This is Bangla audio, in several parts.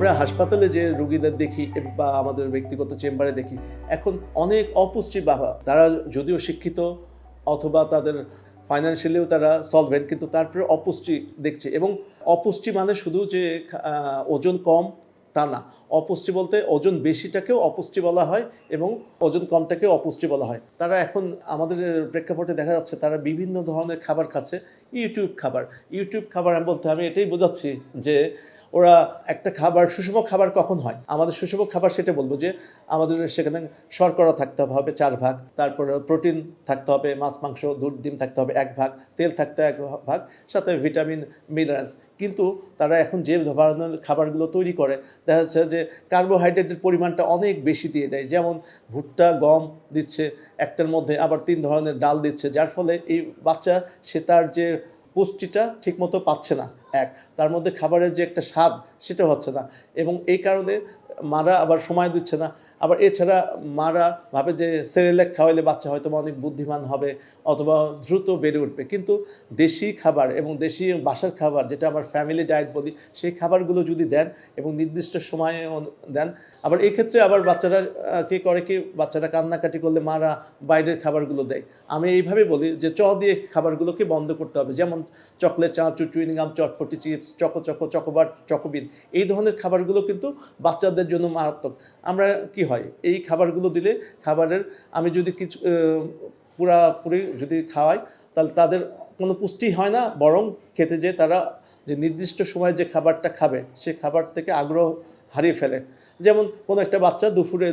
আমরা হাসপাতালে যে রুগীদের দেখি, বা আমাদের ব্যক্তিগত চেম্বারে দেখি, এখন অনেক অপুষ্টি বাবা। তারা যদিও শিক্ষিত, অথবা তাদের ফাইন্যান্সিয়ালিও তারা সলভেন্ট কিন্তু তারপরে অপুষ্টি দেখছে। এবং অপুষ্টি মানে শুধু যে ওজন কম, তা না। অপুষ্টি বলতে ওজন বেশিটাকেও অপুষ্টি বলা হয়, এবং ওজন কমটাকেও অপুষ্টি বলা হয়। তারা এখন আমাদের প্রেক্ষাপটে দেখা যাচ্ছে, তারা বিভিন্ন ধরনের খাবার খাচ্ছে, ইউটিউব খাবার। ইউটিউব খাবার আমি বলতে, আমি এটাই বোঝাচ্ছি যে ওরা একটা খাবার, সুষম খাবার কখন হয়? আমাদের সুষম খাবার সেটা বলব যে, আমাদের সেখানে শর্করা থাকতে হবে চার ভাগ, তারপর প্রোটিন থাকতে হবে, মাছ, মাংস, দুধ, ডিম থাকতে হবে এক ভাগ, তেল থাকতে এক ভাগ, সাথে ভিটামিন, মিনারেলস। কিন্তু তারা এখন যে ধরনের খাবারগুলো তৈরি করে, দেখা যাচ্ছে যে কার্বোহাইড্রেটের পরিমাণটা অনেক বেশি দিয়ে দেয়। যেমন ভুট্টা, গম দিচ্ছে, একটার মধ্যে আবার তিন ধরনের ডাল দিচ্ছে, যার ফলে এই বাচ্চা, সে তার যে পুষ্টিটা ঠিকমতো পাচ্ছে না। এক। তার মধ্যে খাবারের যে একটা স্বাদ সেটা হচ্ছে না। এবং এই কারণে মারা আবার সময় দিচ্ছে না। আবার এছাড়া মারা ভাবে যে সেরেলেক খাওয়াইলে বাচ্চা হয়তো অনেক বুদ্ধিমান হবে অথবা দ্রুত বেড়ে উঠবে। কিন্তু দেশি খাবার এবং দেশি বাসার খাবার, যেটা আমার ফ্যামিলি ডায়েট বলি, সেই খাবারগুলো যদি দেন এবং নির্দিষ্ট সময়ে দেন, আবার এই ক্ষেত্রে আবার বাচ্চারা কি করে কি, বাচ্চারা কান্নাকাটি করলে মারা বাইরের খাবারগুলো দেয়। আমি এইভাবে বলি যে চ দিয়ে খাবারগুলোকে বন্ধ করতে হবে। যেমন চকলেট চা চুইনিগাম চটপটি চিপস, চকো চকো, চকোবার চকোবিন এই ধরনের খাবারগুলো কিন্তু বাচ্চাদের জন্য মারাত্মক। আমরা কি হয়, এই খাবারগুলো দিলে খাবারের আমি যদি কিছু পুরাপুরি যদি খাওয়াই, তাহলে তাদের কোনো পুষ্টি হয় না, বরং খেতে যেয়ে তারা যে নির্দিষ্ট সময় যে খাবারটা খাবে, সে খাবার থেকে আগ্রহ হারিয়ে ফেলে। যেমন কোনো একটা বাচ্চা দুপুরে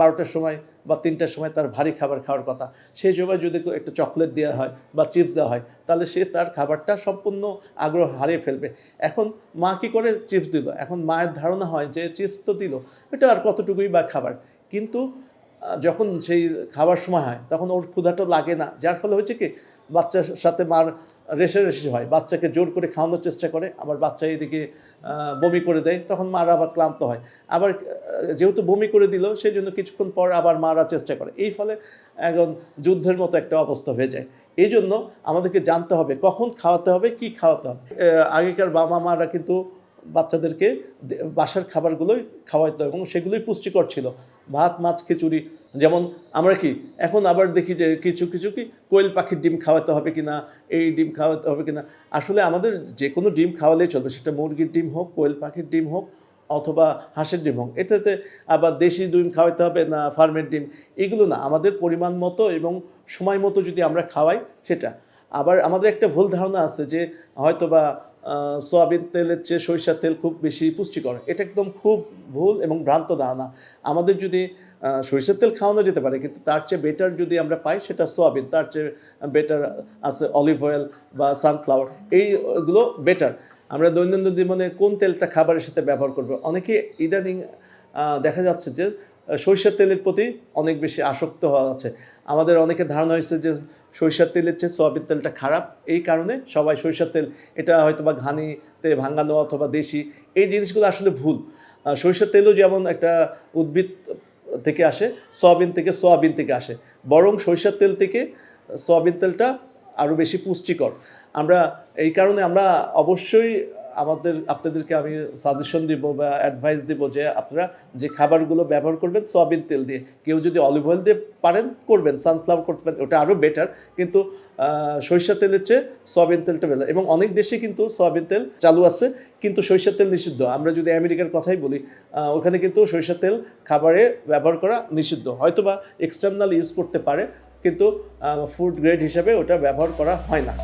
বারোটার সময় বা তিনটার সময় তার ভারী খাবার খাওয়ার কথা। সেই সময় যদি একটা চকলেট দেওয়া হয় বা চিপস দেওয়া হয়, তাহলে সে তার খাবারটা সম্পূর্ণ আগ্রহ হারিয়ে ফেলবে। এখন মা কী করে চিপস দিল? এখন মায়ের ধারণা হয় যে চিপস তো দিল, এটা আর কতটুকুই বা খাবার? কিন্তু যখন সেই খাবার সময় হয়, তখন ওর ক্ষুধাটা লাগে না। যার ফলে হচ্ছে কি, বাচ্চার সাথে মার রেশারেশি হয়। বাচ্চাকে জোর করে খাওয়ানোর চেষ্টা করে, আবার বাচ্চা এদিকে বমি করে দেয়, তখন মারা আবার ক্লান্ত হয়। আবার যেহেতু বমি করে দিল সেই জন্য কিছুক্ষণ পর আবার মারা চেষ্টা করে। এই ফলে এখন যুদ্ধের মতো একটা অবস্থা হয়ে যায়। এই জন্য আমাদেরকে জানতে হবে, কখন খাওয়াতে হবে, কি খাওয়াতে হবে। আগেকার বাবা মারা কিন্তু বাচ্চাদেরকে বাসার খাবারগুলোই খাওয়াইতো এবং সেগুলোই পুষ্টিকর ছিল। ভাত মাছ খিচুড়ি যেমন আমরা কি এখন আবার দেখি যে কিছু কিছু কি কোয়েল পাখির ডিম খাওয়াতে হবে কিনা এই ডিম খাওয়াতে হবে কিনা। আসলে আমাদের যে কোনো ডিম খাওয়ালেই চলবে সেটা মুরগির ডিম হোক কোয়েল পাখির ডিম হোক অথবা হাঁসের ডিম হোক। এটাতে আবার দেশি ডিম খাওয়াতে হবে না ফার্মের ডিম এগুলো না। আমাদের পরিমাণ মতো এবং সময় মতো যদি আমরা খাওয়াই সেটা। আবার আমাদের একটা ভুল ধারণা আছে যে হয়তো বা আহ, সয়াবিন তেলের চেয়ে সরিষার তেল খুব বেশি পুষ্টিকর। এটা একদম খুব ভুল এবং ভ্রান্ত ধারণা। আমাদের যদি সরিষার তেল খাওয়ানো যেতে পারে, কিন্তু তার চেয়ে বেটার যদি আমরা পাই, সেটা সোয়াবিন। তার চেয়ে বেটার আছে অলিভ অয়েল বা সানফ্লাওয়ার এইগুলো বেটার আমরা দৈনন্দিন জীবনে কোন তেলটা খাবারের সাথে ব্যবহার করব? অনেকে ইদানিং দেখা যাচ্ছে যে, সরিষার তেলের প্রতি অনেক বেশি আসক্ত হওয়া আছে। আমাদের অনেকে ধারণা হয়েছে যে সরিষার তেলের চেয়ে সোয়াবিন তেলটা খারাপ। এই কারণে সবাই সরিষার তেল, এটা হয়তো বা ঘানিতে ভাঙানো অথবা দেশি, এই জিনিসগুলো আসলে ভুল। সরিষার তেলও যেমন একটা উদ্ভিদ থেকে আসে, সোয়াবিন থেকে সোয়াবিন থেকে আসে। বরং সরিষার তেল থেকে সোয়াবিন তেলটা আরও বেশি পুষ্টিকর। আমরা এই কারণে আমরা অবশ্যই আমাদের আপনাদেরকে আমি সাজেশন দিব বা অ্যাডভাইস দিব যে আপনারা যে খাবারগুলো ব্যবহার করবেন সয়াবিন তেল দিয়ে। কেউ যদি অলিভ অয়েল দিয়ে পারেন করবেন সানফ্লাওয়ার করতে পারেন ওটা আরও বেটার কিন্তু আহ, সরিষার তেলের চেয়ে সয়াবিন তেলটা বেটার এবং অনেক দেশে কিন্তু সয়াবিন তেল চালু আছে কিন্তু সরিষার তেল নিষিদ্ধ। আমরা যদি আমেরিকার কথাই বলি ওখানে কিন্তু সরিষার তেল খাবারে ব্যবহার করা নিষিদ্ধ। হয়তোবা এক্সটার্নাল ইউজ করতে পারে কিন্তু ফুড গ্রেড হিসাবে ওটা ব্যবহার করা হয় না।